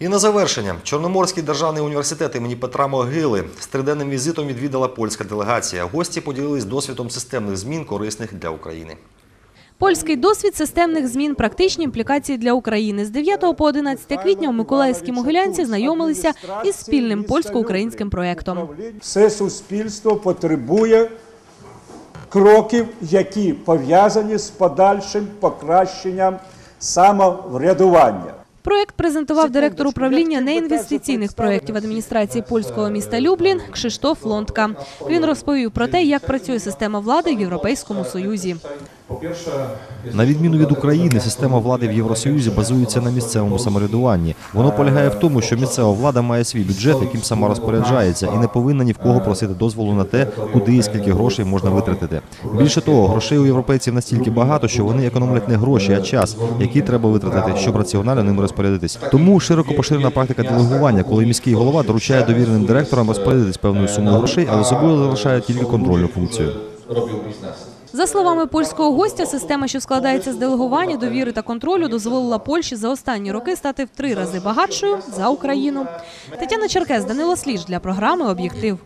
І на завершення Чорноморський державний університет імені Петра Могили з триденним візитом відвідала польська делегація. Гості поділились досвідом системних змін, корисних для України. Польський досвід системних змін, практичні імплікації для України. З 9 по 11 квітня у Миколаївській Могилянці знайомилися із спільним польсько-українським проєктом. Все суспільство потребує кроків, які пов'язані з подальшим покращенням самоврядування. Проєкт презентував директор управління неінвестиційних проєктів адміністрації польського міста Люблін Кшиштоф Лондка. Він розповів про те, як працює система влади в Європейському Союзі. На відміну від України, система влади в Євросоюзі базується на місцевому самоврядуванні. Воно полягає в тому, що місцева влада має свій бюджет, яким сама розпоряджається, і не повинна ні в кого просити дозволу на те, куди і скільки грошей можна витратити. Більше того, грошей у європейців настільки багато, що вони економлять не гроші, а час, який треба витратити, щоб раціонально ними розпорядитись. Тому широко поширена практика делегування, коли міський голова доручає довіреним директорам розпорядитись певною сумою грошей, але собою залишає тільки контрольну функцію. За словами польського гостя, система, що складається з делегування, довіри та контролю, дозволила Польщі за останні роки стати в три рази багатшою за Україну. Тетяна Черкес, Данило Сліж для програми Об'єктив.